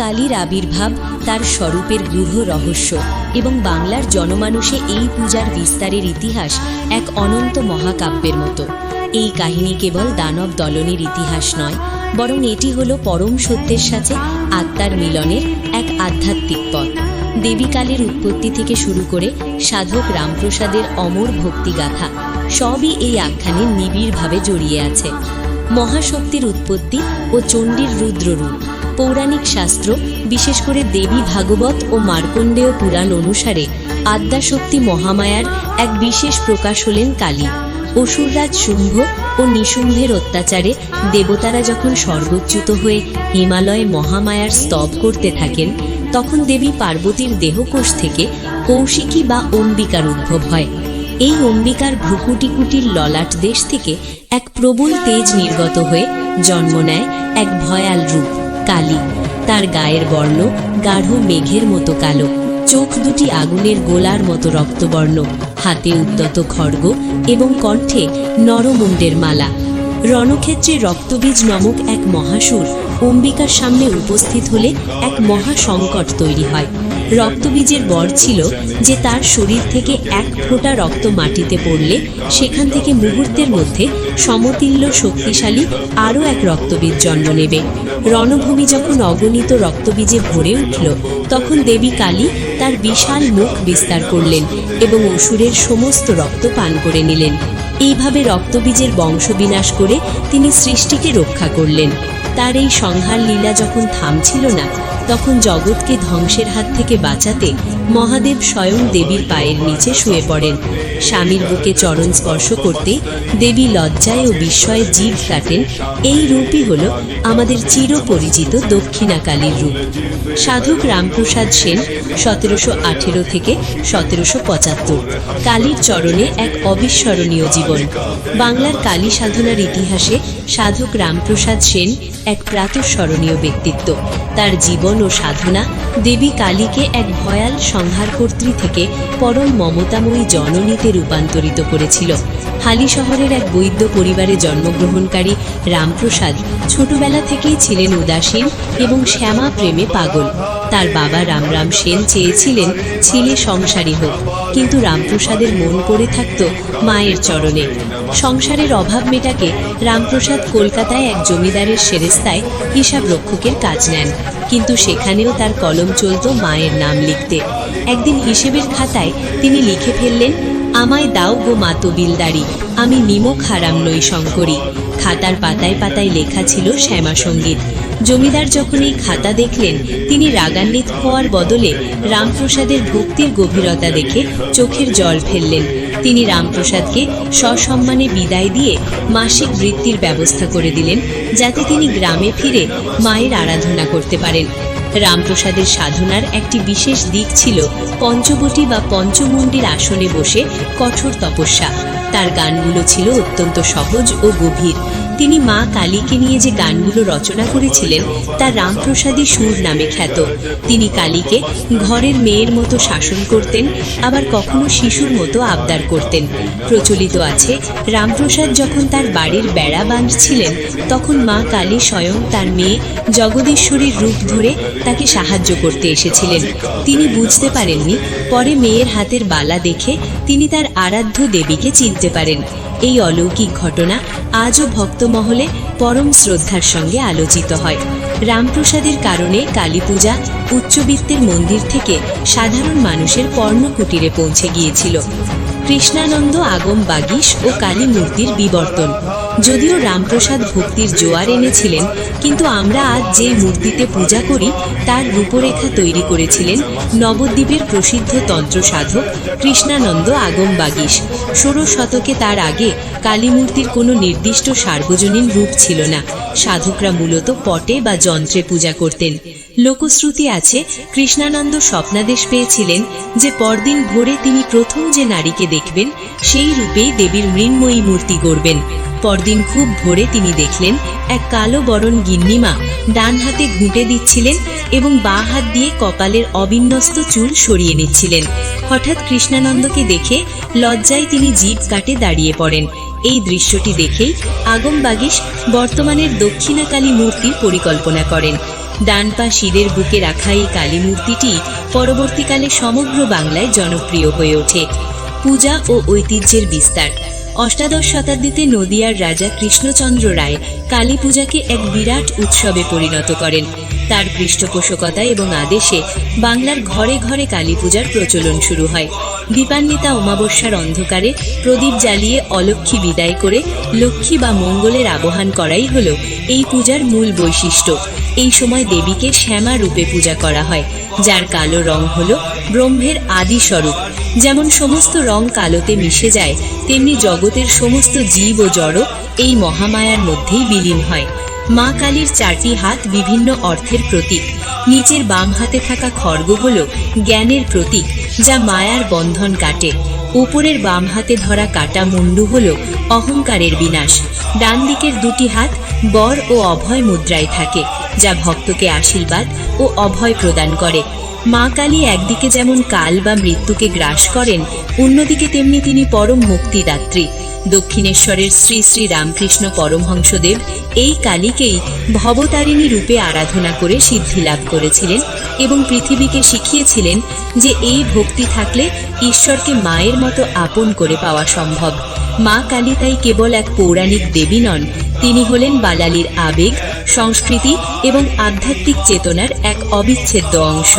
কালীর আবির্ভাব তার স্বরূপের গৃহ রহস্য এবং বাংলার জনমানুষে এই পূজার বিস্তারের ইতিহাস এক অনন্ত মহাকাব্যের মতো। এই কাহিনী কেবল দানব দলনের ইতিহাস নয়, বরং এটি হলো পরম সত্যের সাথে আত্মার মিলনের এক আধ্যাত্মিক পথ। দেবী দেবীকালের উৎপত্তি থেকে শুরু করে সাধক রামপ্রসাদের অমর ভক্তিগাথা সবই এই আখ্যানে নিবিড়ভাবে জড়িয়ে আছে। মহাশক্তির উৎপত্তি ও চণ্ডীর রুদ্ররূপ পৌরাণিক শাস্ত্র, বিশেষ করে দেবী ভাগবত ও মার্কণ্ডেয় পুরাণ অনুসারে আদ্যাশক্তি মহামায়ার এক বিশেষ প্রকাশ হলেন কালী। অসুররাজ শুম্ভ ও নিশুম্ভের অত্যাচারে দেবতারা যখন সর্বোচ্যুত হয়ে হিমালয়ে মহামায়ার স্তব করতে থাকেন, তখন দেবী পার্বতীর দেহকোষ থেকে কৌশিকী বা অম্বিকার উদ্ভব হয়। এই অম্বিকার ভ্রুকুটিকুটির ললাট দেশ থেকে এক প্রবল তেজ নির্গত হয়ে জন্ম নেয় এক ভয়াল রূপ। কালী। তার গায়ের বর্ণ গাঢ় মেঘের মতো কালো। চোখ দুটি আগুনের গোলার মতো রক্তবর্ণ। হাতে উদ্যত খড়গ এবং কণ্ঠে নরমুণ্ডের মালা। রণক্ষেত্রে রক্তবীজ নামক এক মহাসুর অম্বিকার সামনে উপস্থিত হলে এক মহা সংকট তৈরি হয়। রক্তবীজের বর ছিল যে তার শরীর থেকে এক ফোঁটা রক্ত মাটিতে পড়লে সেখান থেকে মুহূর্তের মধ্যে সমতিল্য শক্তিশালী আরও এক রক্তবীজ জন্ম নেবে। রণভূমি যখন অগণিত রক্তবীজে ভরে উঠল, তখন দেবী কালী তার বিশাল মুখ বিস্তার করলেন এবং অসুরের সমস্ত রক্ত পান করে নিলেন। এইভাবে রক্তবীজের বংশবিনাশ করে তিনি সৃষ্টিকে রক্ষা করলেন। তার এই সংহার লীলা যখন থামছিল না তখন জগৎকে ধ্বংসের হাত থেকে বাঁচাতে মহাদেব স্বয়ং দেবীর পায়ের নিচে শুয়ে পড়েন। স্বামীর বুকে চরণ স্পর্শ করতে দেবী লজ্জায় ও বিস্ময়ে জীব কাটেন। এই রূপই হল আমাদের চিরপরিচিত দক্ষিণা কালীর রূপ। সাধক রামপ্রসাদ সেন সতেরোশো আঠেরো থেকে সতেরোশো পঁচাত্তর। কালীর চরণে এক অবিস্মরণীয় জীবন। বাংলার কালী সাধনার ইতিহাসে সাধক রামপ্রসাদ সেন এক প্রাতঃস্মরণীয় ব্যক্তিত্ব। তার জীবন ও সাধনা দেবী কালীকে এক ভয়াল সংহারকর্ত্রী থেকে পরম মমতাময়ী জননীতে রূপান্তরিত করেছিল। হালি শহরের এক বৈদ্য পরিবারে জন্মগ্রহণকারী রামপ্রসাদ ছোটবেলা থেকেই ছিলেন উদাসীন এবং শ্যামা প্রেমে পাগল। তার বাবা রামরাম সেন চেয়েছিলেন, ছেলে সংসারী হোক। কিন্তু রামপ্রসাদের মন পড়ে থাকত মায়ের চরণে। সংসারের অভাব মেটাকে রামপ্রসাদ কলকাতায় এক জমিদারের সেরেস্তায় হিসাব রক্ষকের কাজ নেন। কিন্তু সেখানেও তার কলম চলত মায়ের নাম লিখতে। একদিন হিসেবের খাতায় তিনি লিখে ফেললেন, আমায় দাও গো মাতো বিলদারি আমি নিমক হারাম নই শঙ্করী। খাতার পাতায় পাতায় লেখা ছিল শ্যামা সংগীত। জমিদার যখন এই খাতা দেখলেন, তিনি রাগান্বিত হওয়ার বদলে রামপ্রসাদের ভক্তির গভীরতা দেখে চোখের জল ফেললেন। তিনি রামপ্রসাদকে সসম্মানে বিদায় দিয়ে মাসিক বৃত্তির ব্যবস্থা করে দিলেন, যাতে তিনি গ্রামে ফিরে মায়ের আরাধনা করতে পারেন। রামপ্রসাদের সাধনার একটি বিশেষ দিক ছিল পঞ্চবটি বা পঞ্চমুণ্ডির আসনে বসে কঠোর তপস্যা। তার গানগুলো ছিল অত্যন্ত সহজ ও গভীর। তিনি মা কালীকে নিয়ে যে গানগুলো রচনা করেছিলেন, তা রামপ্রসাদী সুর নামে খ্যাত। তিনি কালীকে ঘরের মেয়ের মতো শাসন করতেন, আবার কখনো শিশুর মতো আবদার করতেন। প্রচলিত আছে, রামপ্রসাদ যখন তার বাড়ির বেড়া বাঁধছিলেন, তখন মা কালী স্বয়ং তার মেয়ে জগদীশ্বরীর রূপ ধরে তাকে সাহায্য করতে এসেছিলেন। তিনি বুঝতে পারেননি, পরে মেয়ের হাতের বালা দেখে তিনি তার আরাধ্য দেবীকে চিনতে পারেন। এই অলৌকিক ঘটনা আজও ভক্তমহলে পরম শ্রদ্ধার সঙ্গে আলোচিত হয়। রামপ্রসাদের কারণে কালী পূজা উচ্চবিত্তের মন্দির থেকে সাধারণ মানুষের পর্ণকুটিরে পৌঁছে গিয়েছিল। কৃষ্ণানন্দ আগম বাগিস ও কালী মূর্তির বিবর্তন। যদিও রামপ্রসাদ ভক্তির জোয়ার এনেছিলেন, কিন্তু আমরা আজ যে মূর্তিতে পূজা করি, তার রূপরেখা তৈরি করেছিলেন নবদ্বীপের প্রসিদ্ধ তন্ত্র সাধক কৃষ্ণানন্দ আগম বাগিস ষোড়শ শতকে তার আগে কালী মূর্তির কোনো নির্দিষ্ট সার্বজনীন রূপ ছিল না। সাধকরা মূলত পটে বা যন্ত্রে পূজা করতেন। লোকশ্রুতি আছে, কৃষ্ণানন্দ স্বপ্নাদেশ পেয়েছিলেন যে পরদিন ভোরে তিনি প্রথম যে নারীকে দেখবেন, সেই রূপেই দেবীর মৃন্ময়ী মূর্তি গড়বেন। পরদিন খুব ভোরে তিনি দেখলেন এক কালো বরণ গিন্নিমা ডান হাতে ঘুঁটে দিচ্ছিলেন এবং বাঁ হাত দিয়ে কপালের অবিন্যস্ত চুল সরিয়ে নিচ্ছিলেন। হঠাৎ কৃষ্ণানন্দকে দেখে লজ্জায় তিনি জিভ কাটে দাঁড়িয়ে পড়েন। এই দৃশ্যটি দেখেই আগম বাগিস বর্তমানের দক্ষিণাকালী মূর্তির পরিকল্পনা করেন। ডান পা শিরের বুকে রাখা এই কালী মূর্তিটি পরবর্তীকালে সমগ্র বাংলায় জনপ্রিয় হয়ে ওঠে। পূজা ও ঐতিহ্যের বিস্তার। অষ্টাদশ শতাব্দীতে নদিয়ার রাজা কৃষ্ণচন্দ্র রায় কালী পূজাকে এক বিরাট উৎসবে পরিণত করেন। তার পৃষ্ঠপোষকতা এবং আদেশে বাংলার ঘরে ঘরে কালী পূজার প্রচলন শুরু হয়। দীপান্বিতা অমাবস্যার অন্ধকারে প্রদীপ জ্বালিয়ে অলক্ষ্মী বিদায় করে লক্ষ্মী বা মঙ্গলের আবহান করাই হল এই পূজার মূল বৈশিষ্ট্য। এই সময় দেবীকে শ্যামা রূপে পূজা করা হয়, যার কালো রং হল ব্রহ্মের আদি স্বরূপ যেমন সমস্ত রং কালোতে মিশে যায়, তেমনি জগতের সমস্ত জীব ও জড় এই মহামায়ার মধ্যেই বিলীন হয়। মা কালীর চারটি হাত বিভিন্ন অর্থের প্রতীক। নিচের বাম হাতে থাকা খড়গ হল জ্ঞানের প্রতীক। যা মায়ার বন্ধন কাটে। উপরের বাম হাতে ধরা কাটা মুন্ডু হল অহংকারের বিনাশ। ডান দিকের দুটি হাত বর ও অভয় মুদ্রায় থাকে, যা ভক্তকে আশীর্বাদ ও অভয় প্রদান করে। মা কালী একদিকে যেমন কাল বা মৃত্যুকে গ্রাস করেন, অন্যদিকে তেমনি তিনি পরম মুক্তিদাত্রী। দক্ষিণেশ্বরের শ্রী শ্রী রামকৃষ্ণ পরমহংসদেব এই কালীকেই ভবতারিণী রূপে আরাধনা করে সিদ্ধি লাভ করেছিলেন এবং পৃথিবীকে শিখিয়েছিলেন যে এই ভক্তি থাকলে ঈশ্বরকে মায়ের মতো আপন করে পাওয়া সম্ভব। মা কালী তাই কেবল এক পৌরাণিক দেবী নন, তিনি হলেন বালালির আবেগ, সংস্কৃতি এবং আধ্যাত্মিক চেতনার এক অবিচ্ছেদ্য অংশ।